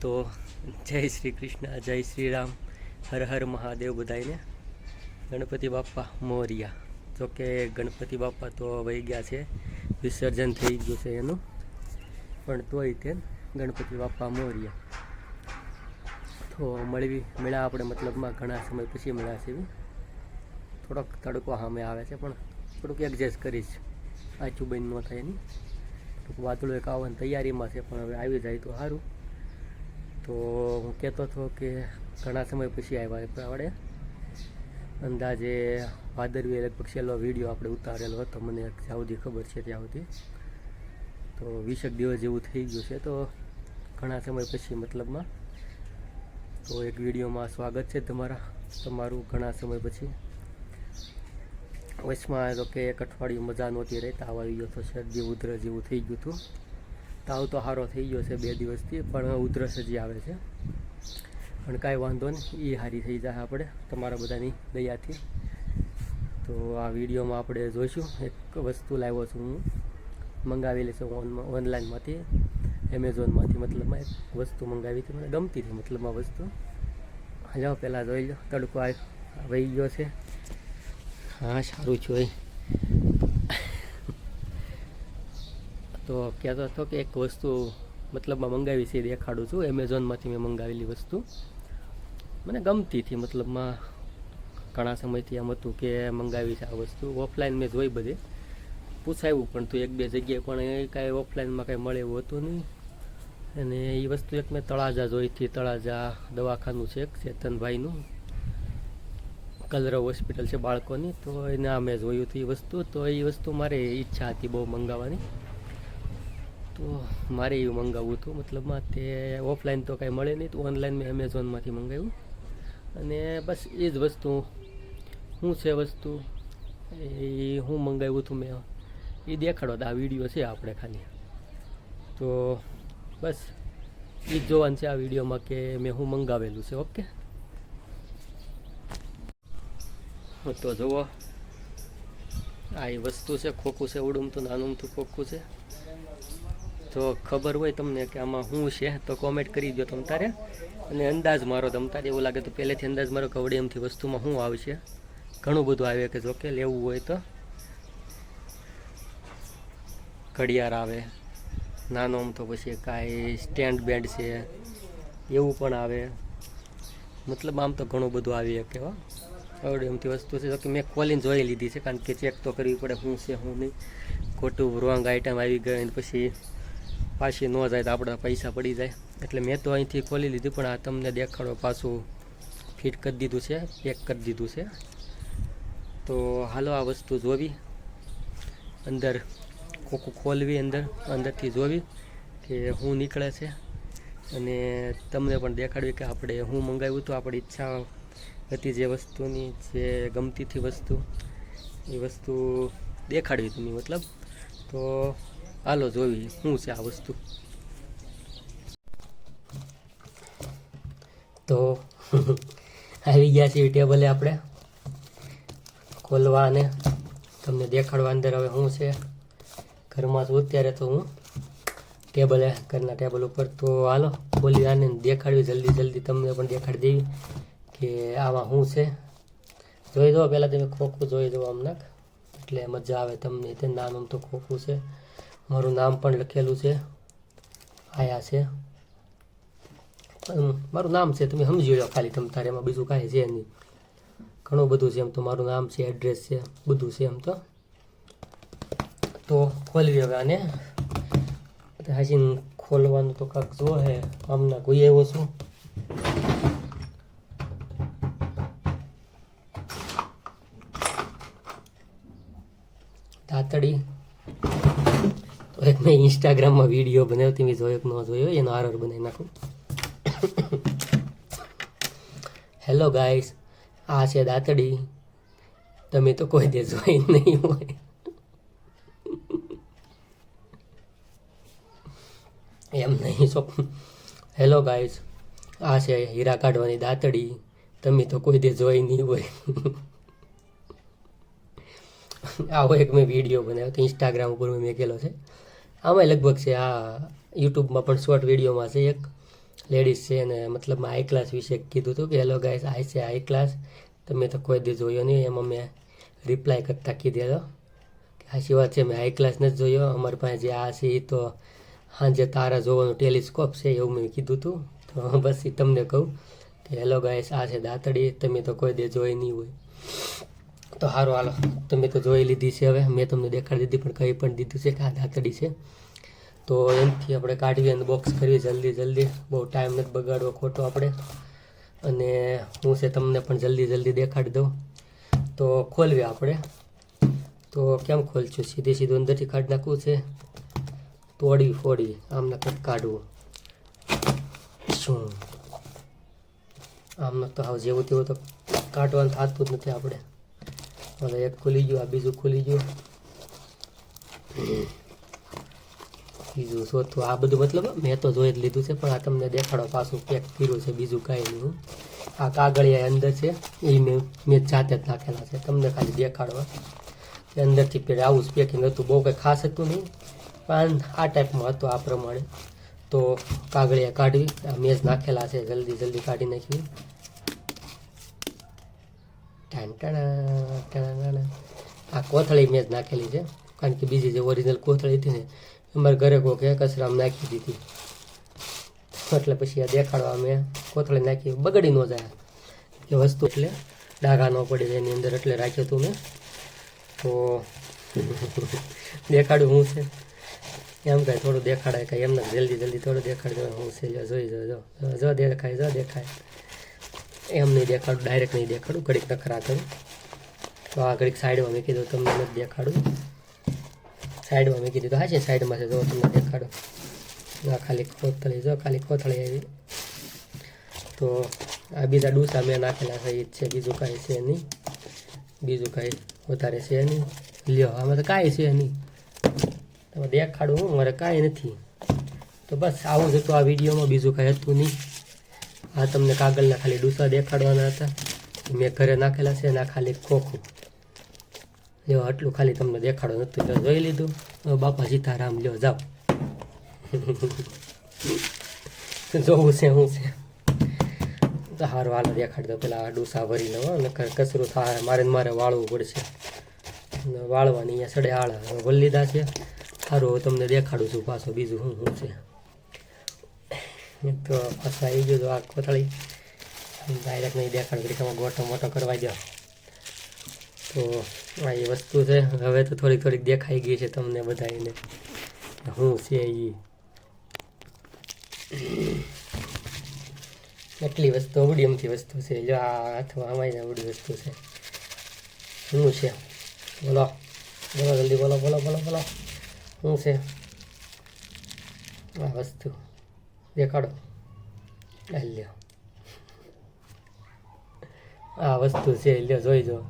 તો જય શ્રી કૃષ્ણ, જય શ્રી રામ. હર હર મહાદેવ બધાઈને ગણપતિ બાપ્પા મોરિયા. જો કે ગણપતિ બાપ્પા તો વહી ગયા છે, વિસર્જન થઈ ગયું છે એનું. પણ તોય તે ગણપતિ બાપ્પા મોરિયા. તો મળવી, મળ્યા આપણે મતલબમાં ઘણા સમય પછી મળ્યા છે થોડોક તડકો સામે આવે છે, પણ થોડુંક એડજસ્ટ કરીશ. આચું બંધ ન થાય એની. વાદળો એક આવવાની તૈયારીમાં છે, પણ હવે આવી જાય તો સારું. તો હું કહેતો હતો કે ઘણા સમય પછી આવ્યા આપણે અંદાજે ભાદરવી લગભગ છેલ્લો વીડિયો આપણે ઉતારેલો હતો, મને જ્યાં ખબર છે ત્યાં સુધી. તો વીસેક દિવસ જેવું થઈ ગયું છે, તો ઘણા સમય પછી મતલબમાં. તો એક વિડીયોમાં સ્વાગત છે તમારા, તમારું ઘણા સમય પછી. વચમાં તો કે એક અઠવાડિયું મજા નહોતી રહેતા, આવી ગયો તો શરદી ઉધરસ જેવું થઈ ગયું હતું. તાવ તો સારો થઈ ગયો છે બે દિવસથી, પણ ઉધરસ હજી આવે છે. પણ કાંઈ વાંધો નહીં એ સારી થઈ જાય આપણે, તમારા બધાની દયાથી. તો આ વિડીયોમાં આપણે જોઈશું, એક વસ્તુ લાવ્યો છું હું. મંગાવેલી છે ઓન, ઓનલાઈનમાંથી, એમેઝોનમાંથી મતલબમાં એક વસ્તુ મંગાવી હતી, મને ગમતી હતી મતલબમાં વસ્તુ. જાઓ, પહેલાં જોઈ લો, તડકો આ વહી ગયો છે. હા, સારું છે તો કહેતો હતો કે એક વસ્તુ મતલબમાં મંગાવી છે દેખાડું છું. એમેઝોનમાંથી મેં મંગાવેલી વસ્તુ. મને ગમતી હતી. મતલબમાં ઘણા સમયથી એમ હતું કે મંગાવી છે આ વસ્તુ. ઓફલાઈન મેં જોઈ બધે. પૂછાયું પણ તું એક બે જગ્યાએ પણ એ કાંઈ ઓફલાઈનમાં કાંઈ મળે એવું હતું નહીં. અને એ વસ્તુ એક મેં તળાજા જોઈ હતી. તળાજા દવાખાનું છે એક ચેતનભાઈનું કલરવ હોસ્પિટલ છે બાળકોની. તો એને આ મેં જોયું હતું એ વસ્તુ. તો એ વસ્તુ મારે ઈચ્છા હતી બહુ મંગાવવાની. તો મારે એવું મંગાવવું હતું. મતલબમાં તે ઓફલાઈન તો કાંઈ મળે નહીં. તો ઓનલાઈન મેં એમેઝોનમાંથી મંગાવ્યું. અને બસ એ જ વસ્તુ. શું છે વસ્તુ? એ હું મંગાવ્યું હતું મેં. એ દેખાડો આ વીડિયો છે આપણે ખાલી. તો બસ એ જ જોવાનું છે આ વિડીયોમાં કે મેં હું મંગાવેલું છે, ઓકે? તો જુઓ. આ એ વસ્તુ છે, ખોખું છે, ઉડુમતું, નાનુમતું ખોખું છે. તો ખબર હોય તમને કે આમાં શું છે, તો કોમેન્ટ કરી દો તમ તારે. અને અંદાજ મારો તમ તારે. એવું લાગે તો પહેલેથી અંદાજ મારો કવડી એમથી વસ્તુમાં શું આવશે. ઘણું બધું આવે કે જો કે લેવું હોય તો. ઘડિયાળ આવે. નાનો આમ તો પછી કાંઈ સ્ટેન્ડ બેન્ડ છે. એવું પણ આવે. મતલબ આમ તો ઘણું બધું આવી શકે હો આવડે એમથી વસ્તુ છે. જોકે મેં કોલિંગ જોઈ લીધી છે, કારણ કે ચેક તો કરવી પડે શું છે, શું નહીં. ખોટું રોંગ આઈટમ આવી ગઈ પછી પાછી ન જાય તો આપણા પૈસા પડી જાય. એટલે મેં તો અહીંથી ખોલી લીધું, પણ આ તમને દેખાડો પાછું ફિટ કરી દીધું છે, પેક કરી દીધું છે. તો હાલો આ વસ્તુ જોવી. અંદર કોકું ખોલવી અંદર, અંદરથી જોવી કે શું નીકળે છે. અને તમને પણ દેખાડવી કે આપણે હું મંગાવ્યું હતું, આપણી ઈચ્છા હતી જે વસ્તુની, જે ગમતીથી વસ્તુ, એ વસ્તુ દેખાડવી હતી મતલબ. તો હાલો જોવી શું છે આ વસ્તુ? તો આવી ગયા છીએ ટેબલે આપણે. ખોલવા અને તમને દેખાડવા અંદર હવે શું છે? ઘરમાં છું અત્યારે તો હું. ટેબલે, ઘરના ટેબલ ઉપર. તો હાલો ખોલી આને દેખાડવી જલ્દી જલ્દી. તમને પણ દેખાડી દેવી કે આમાં શું છે. જોઈ દો, પહેલાં તમે ખોખું જોઈ દો આમનાક એટલે મજા આવે તમને. તે નામ આમ તો ખોખું છે. મારું નામ પણ લખેલું છે. આયા છે. મારું નામ છે, તમે સમજી લો ખાલી તમ તારે એમાં બીજું કાંઈ છે નહીં. ઘણું બધું છે એમ તો મારું નામ છે એડ્રેસ છે, બધું છે એમ તો. તો ખોલવી હવે આને. હાજી ખોલવાનું તો કાંક જો હે, આમના કોઈ એવો છું. તાતડી એક મેં ઇન્સ્ટાગ્રામમાં વીડિયો બનાવ્યો, તમે જોયો કે ન જોયો, એનો આરર બનાવી નાખું. હેલો ગાઈસ આ છે દાતડી. તમે તો કોઈ દે જોઈ નહીં હોય. એમ નહીં સો હેલો ગાઈસ આ છે હીરા કાઢવાની દાતડી. તમે તો કોઈ દે જોઈ નહીં હોય. આવો એક મેં વીડિયો બનાવ્યો તો ઇન્સ્ટાગ્રામ ઉપર મેં મેકેલો છે. આમાં લગભગ છે, આ યુટ્યુબમાં પણ શોર્ટ વિડીયોમાં છે એક. લેડીઝ છે અને મતલબમાં આઈ ક્લાસ વિશે કીધું હતું કે હેલો ગાઈસ આઈ છે આઈ ક્લાસ તમે તો કોઈ દી જોયો નહીં, એમાં મેં રિપ્લાય કરતાં કીધેલો કે, આ વાત છે? મેં આઈ ક્લાસ નથી જોયો. અમારી પાસે જે આ છે એ તો સાંજે તારા જોવાનું ટેલિસ્કોપ છે, એવું મેં કીધું હતું તો બસ એ તમને કહું કે હેલો ગાઈસ આ છે દાતડી. તમે તો કોઈ દે જોઈ નહીં હોય. તો સારું હાલો. તમે તો જોઈ લીધી છે હવે. મેં તમને દેખાડી દીધી, પણ કંઈ પણ દીધું છે કે આ દાંતડી છે. તો એમથી આપણે કાઢવી અને બોક્સ કરવી જલ્દી જલ્દી. બહુ ટાઈમ નથી બગાડવો ખોટો આપણે. અને હું છે તમને પણ જલ્દી જલ્દી દેખાડી દઉં. તો ખોલવી આપણે. તો કેમ ખોલશું? સીધી સીધું અંદરથી કાઢી નાખવું છે. તોડી ફોડી આમને કંઈક કાઢવું. શું? આમને તો હાવ જેવું તેવું તો કાઢવાનું થતું જ નથી આપણે. હવે એક ખુલી ગયું, આ બીજું ખુલી ગયું. બીજું ચોથું આ બધું મતલબ મેં તો જોઈ જ લીધું છે, પણ આ તમને દેખાડો પાછું પેક કર્યું છે, બીજું કાંઈ નહીં. આ કાગળિયા અંદર છે એ મેં મેં જાતે જ નાખેલા છે. તમને ખાલી દેખાડવા. એ અંદરથી પેલા આવું જ પેકિંગ હતું, બહુ કંઈ ખાસ હતું નહીં, પણ આ ટાઈપમાં હતું આ પ્રમાણે. તો કાગળિયા કાઢવી મેં જ નાખેલા છે, જલ્દી જલ્દી કાઢી નાખવી. ટાણ આ કોથળી મેં જ નાખેલી છે કારણ કે બીજી જે ઓરિજિનલ કોથળી હતી ને અમારે ઘરે કોકે કચરામાં નાખી દીધી એટલે પછી આ દેખાડવા મેં કોથળી નાખી બગડી ન જાય એ વસ્તુ એટલે ડાઘા ન પડી જાય એની અંદર એટલે રાખ્યું હતું મેં તો દેખાડું હું છે એમ કાંઈ થોડું દેખાડાય કાંઈ એમને જલ્દી જલ્દી થોડું દેખાડજો હું છે જોઈ જો જો દેખાય જો દેખાય એમ નહીં દેખાડું ડાયરેક્ટ નહીં દેખાડું, ઘડીક નખરા કરું. તો આ ઘડીક સાઈડમાં મેં કીધું તમને નથી દેખાડું. સાઈડમાં મેં કીધું તો હા છે સાઈડમાં છે. જો તમને દેખાડું. આ ખાલી કોથળી, જો ખાલી કોથળી આવી. તો આ બીજા ડૂસા મેં નાખેલા છે, એ જ છે. બીજું કાંઈ છે નહીં. બીજું કાંઈ વધારે છે નહીં. લ્યો, આમાં તો કાંઈ છે નહીં. તમે દેખાડું, હું, મારે કાંઈ નથી. તો બસ આવું જ હતું આ વિડીયોમાં. બીજું કાંઈ હતું નહીં. આ તમને કાગળના ખાલી ડૂસા દેખાડવાના હતા. મેં ઘરે નાખેલા છે અને ખાલી ખોખું. લ્યો આટલું ખાલી તમને દેખાડો નથી તો જોઈ લીધું. બાપા સીતારામ, લ્યો, જાઓ. જોવું છે, હું છે. તો હારું, હાલો, દેખાડી દો પેલા ડૂસા ભરી લો નકર કચરું થાય, મારે મારે વાળવું પડશે. વાળવાની અહીંયા સડે આળા વળી લીધા છે. સારું તમને દેખાડું છું પાછો, બીજું શું શું છે. તો પાછા આવી ગયો તો આ કોથળી. ડાયરેક્ટ નહીં દેખાડ કરી તમે ગોટો મોટો કરવા દો તો આ એ વસ્તુ છે. હવે તો થોડીક થોડીક દેખાઈ ગઈ છે તમને બધા એને શું છે એ એટલી વસ્તુ અવડી અમથી વસ્તુ છે. જો આ હાથમાં અમારી અવડી વસ્તુ છે. શું છે? બોલો. બોલો જલ્દી, બોલો બોલો બોલો બોલો. શું છે? આ વસ્તુ. દેખાડો લ્યો. આ વસ્તુ છે, લ્યો, જોઈ જો.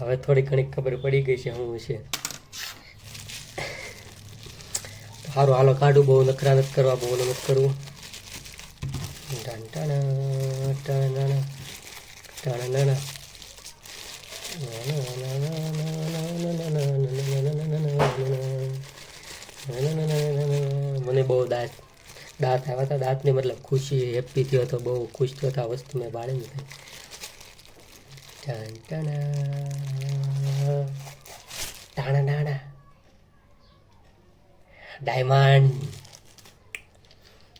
હવે થોડી ઘણી ખબર પડી ગઈ છે શું છે. સારું હાલો, કાઢું, બહુ નખરા નથી કરવા, બહુ નથી કરવું. ટાણ ટાણા ટાણા ટાણા દાંત આવ્યા હતા. દાંતને મતલબ ખુશી હેપી થયો હતો બહુ ખુશ થયો હતો આ વસ્તુ મેં બાળી નથી ટાણ, ટાણા. ટાણા ટાણા. ડાયમંડ.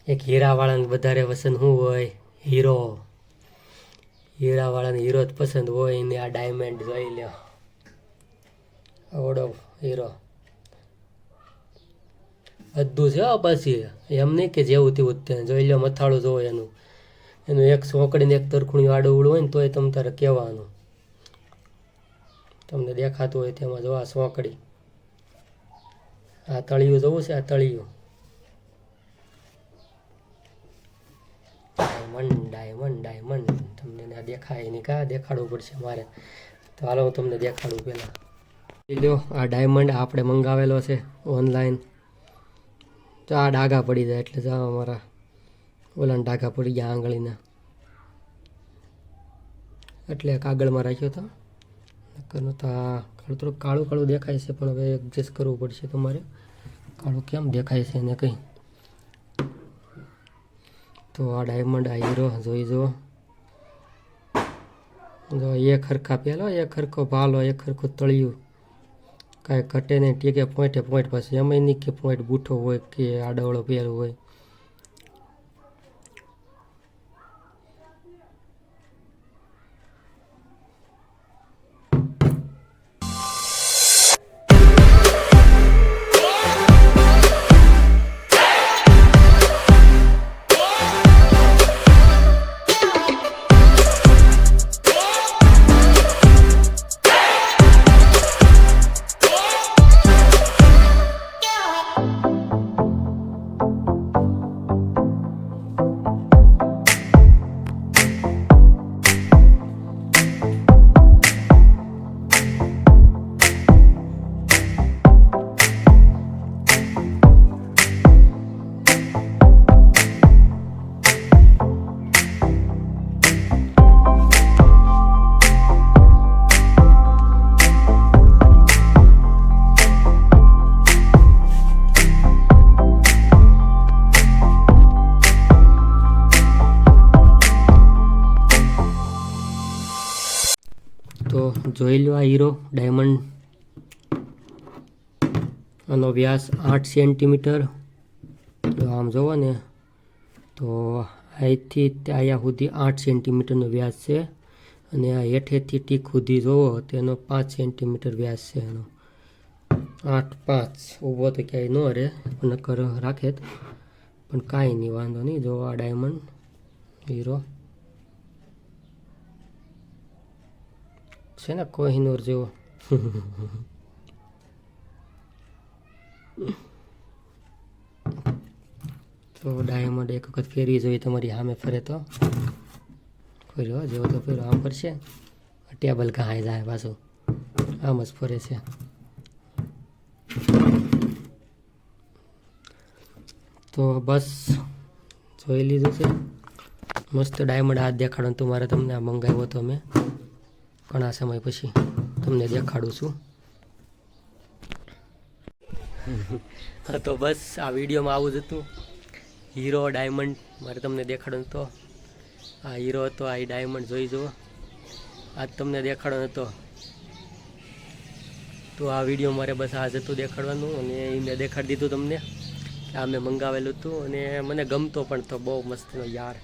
એક હીરાવાળાને વધારે પસંદ શું હોય? હીરો. હીરાવાળાને હીરો જ પસંદ હોય ને આ ડાયમંડ જોઈ લ્યો. ઓડો હીરો. બધું છે, હો પછી એમ નહીં કે જેવું તેવું ત્યાં. જોઈ લો મથાળું જોવો એનું. એનું એક સોંકડીને એક તરખુણી આડું ઉડું હોય ને તોય તમ તારે કહેવાનું. તમને દેખાતું હોય તેમાં જો આ સોંકડી. આ તળિયું જોવું છે, આ તળિયું. ડાયમંડ ડાયમંડ ડાયમંડ તમને આ દેખાય નહીં. કા? દેખાડવું પડશે મારે. તો હાલો હું તમને દેખાડું પહેલાં. લો આ ડાયમંડ આપણે મંગાવેલો છે ઓનલાઈન તો આ ડાઘા પડી જાય એટલે જાઓ અમારા ઓલાને ડાઘા પડી ગયા આંગળીના. એટલે કાગળમાં રાખ્યો હતો નક્કર તો આ થોડું કાળું કાળું દેખાય છે, પણ હવે એડજસ્ટ કરવું પડશે તમારે. કાળું કેમ દેખાય છે એને કંઈ? તો આ ડાયમંડ આ હીરો જોઈ જુઓ. જો એક હરખા પહેલો, એક હરખો ભાલો, એક હરખું તળિયું. કાંઈ ઘટે નહીં. ટીકે પોઈન્ટે પોઈન્ટ પછી એમ નહીં કે પોઈન્ટ બૂઠો હોય કે આડવળો પહેર હોય. જોઈ લો આ હીરો ડાયમંડ આનો વ્યાસ આઠ સેન્ટીમીટર. તો આમ જોવો ને, તો અહીંથી અહીંયા સુધી આઠ સેન્ટીમીટરનો વ્યાસ છે. અને આ હેઠેથી ટીક સુધી જોવો તેનો પાંચ સેન્ટીમીટર વ્યાસ છે એનો. આઠ પાંચ, ઊભો તો ક્યાંય ન રહે, નકર રાખે પણ કાંઈ નહીં, વાંધો નહીં. જો આ ડાયમંડ હીરો છે ને કોહિનૂર જેવો? તો ડાયમંડ એક વખત ફેરવી જોઈએ તમારી સામે ફરે તો. ફર્યો જેવો તો ફેરો આમ ફરશે ટેબલ કહાય જાય પાછું. આમ જ ફરે છે. તો બસ, જોઈ લીધું છે. મસ્ત ડાયમંડ હાથ દેખાડો તો, મારે તમને આ મંગાવ્યો હતો મેં. ઘણા સમય પછી તમને દેખાડું છું. તો બસ આ વિડીયોમાં આવું જ હતું. હીરો, ડાયમંડ, મારે તમને દેખાડો હતો આ હીરો હતો, આ ડાયમંડ જોઈ જુઓ. આજ તમને દેખાડો હતો. તો આ વીડિયો મારે બસ આજ હતું દેખાડવાનું અને એ મેં દેખાડી દીધું તમને આ મેં મંગાવેલું હતું અને મને ગમતો પણ તો બહુ મસ્તનો યાર.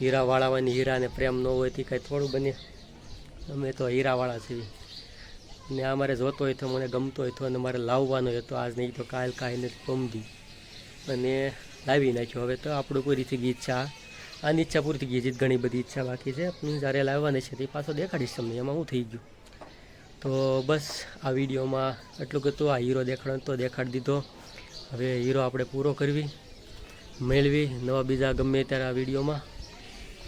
હીરા વાળાવાની હીરાને પ્રેમ ન હોય તે કાંઈ થોડું બને. અમે તો હીરાવાળા છીએ. ને આ મારે જોતો હોય તો મને ગમતો હોય તો અને મારે લાવવાનો હતો આજ નહીં તો કાલ કાંઈ નથી પમદી અને લાવી નાખ્યો. હવે તો આપણું કોઈ રીતે ઈચ્છા. આની ઈચ્છા પૂરતી છે, ઘણી બધી ઈચ્છા બાકી છે. જ્યારે લાવવાની છે તે પાછો દેખાડીશ તમને. એમાં હું થઈ ગયું. તો બસ આ વિડીયોમાં એટલું કે આ હીરો દેખાડો તો દેખાડી દીધો. હવે હીરો આપણે પૂરો કરવી, મેળવી, નવા બીજા ગમે ત્યારે આ વિડીયોમાં.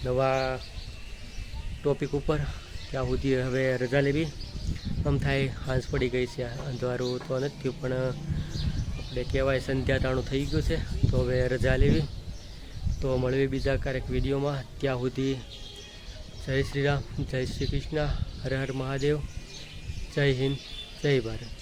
નવા ટોપિક ઉપર ત્યાં સુધી હવે રજા લેવી. આમ થાય હાંસ પડી ગઈ છે અંધારું તો નથી પણ આપણે કહેવાય સંધ્યા ટાણું થઈ ગયું છે, તો હવે રજા લેવી. તો મળવી બીજા ક્યારેક વિડીયોમાં. ત્યાં સુધી જય શ્રી રામ, જય શ્રી કૃષ્ણ, હર હર મહાદેવ, જય હિન્દ, જય ભારત.